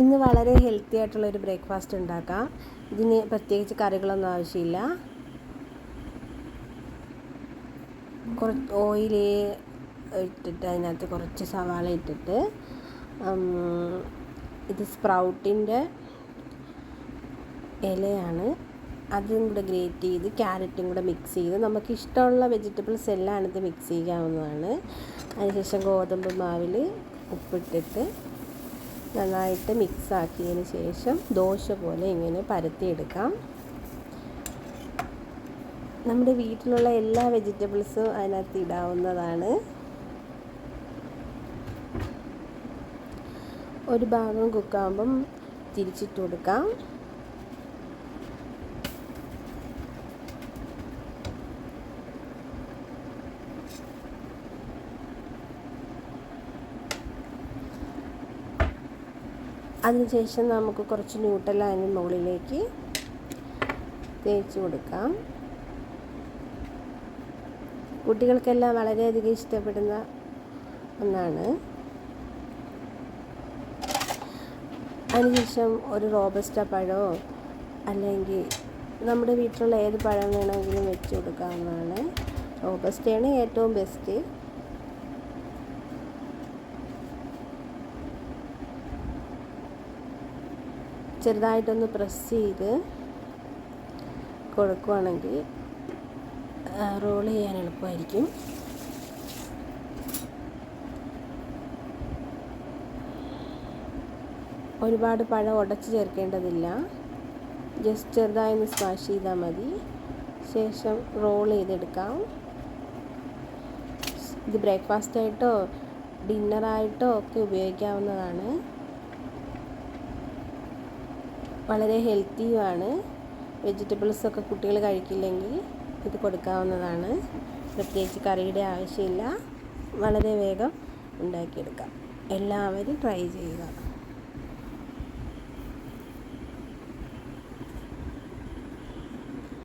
ഇന്ന് വളരെ ഹെൽത്തി ആയിട്ടുള്ള ഒരു ബ്രേക്ക്ഫാസ്റ്റ് ഉണ്ടാക്കാം. ഇതിന് പ്രത്യേകിച്ച് കറികളൊന്നും ആവശ്യമില്ല. കുറച്ച് ഓയിൽ ഇട്ടിട്ട് അതിനകത്ത് കുറച്ച് സവാള ഇട്ടിട്ട് ഇത് സ്പ്രൗട്ടിന്റെ ഇലയാണ്. അതും കൂടെ ഗ്രേറ്റ് ചെയ്ത് ക്യാരറ്റും കൂടെ മിക്സ് ചെയ്ത് നമുക്ക് ഇഷ്ടമുള്ള വെജിറ്റബിൾസ് എല്ലാം ഇത് മിക്സ് ചെയ്യാവുന്നതാണ്. അതിനുശേഷം ഗോതമ്പ് മാവിൽ ഉപ്പിട്ടിട്ട് നന്നായിട്ട് മിക്സ് ആക്കിയതിന് ശേഷം ദോശ പോലെ ഇങ്ങനെ പരത്തിയെടുക്കാം. നമ്മുടെ വീട്ടിലുള്ള എല്ലാ വെജിറ്റബിൾസും അതിനകത്ത് ഇടാവുന്നതാണ്. ഒരു ഭാഗം കുക്കാകുമ്പം തിരിച്ചിട്ട് കൊടുക്കാം. അതിനുശേഷം നമുക്ക് കുറച്ച് ന്യൂട്ടല അതിന് മുകളിലേക്ക് തേച്ച് കൊടുക്കാം. കുട്ടികൾക്കെല്ലാം വളരെയധികം ഇഷ്ടപ്പെടുന്ന ഒന്നാണ്. അതിനുശേഷം ഒരു റോബസ്റ്റ പഴമോ അല്ലെങ്കിൽ നമ്മുടെ വീട്ടിലുള്ള ഏത് പഴം വേണമെങ്കിലും വെച്ച് കൊടുക്കാവുന്നതാണ്. റോബസ്റ്റയാണ് ഏറ്റവും ബെസ്റ്റ് ചെറുതായിട്ടൊന്ന് പ്രസ് ചെയ്ത് കൊടുക്കുവാണെങ്കിൽ റോൾ ചെയ്യാൻ എളുപ്പമായിരിക്കും. ഒരുപാട് പഴം ഉടച്ച് ചേർക്കേണ്ടതില്ല. ജസ്റ്റ് ചെറുതായി ഒന്ന് സ്മാഷ് ചെയ്താൽ മതി. ശേഷം റോൾ ചെയ്തെടുക്കാം. ഇത് ബ്രേക്ക്ഫാസ്റ്റ് ആയിട്ടോ ഡിന്നറായിട്ടോ ഒക്കെ ഉപയോഗിക്കാവുന്നതാണ്. വളരെ ഹെൽത്തിയുമാണ് വെജിറ്റബിൾസൊക്കെ കുട്ടികൾ കഴിക്കില്ലെങ്കിൽ ഇത് കൊടുക്കാവുന്നതാണ്. പ്രത്യേകിച്ച് കറിയുടെ ആവശ്യമില്ല. വളരെ വേഗം ഉണ്ടാക്കിയെടുക്കാം. എല്ലാവരും ട്രൈ ചെയ്യുക.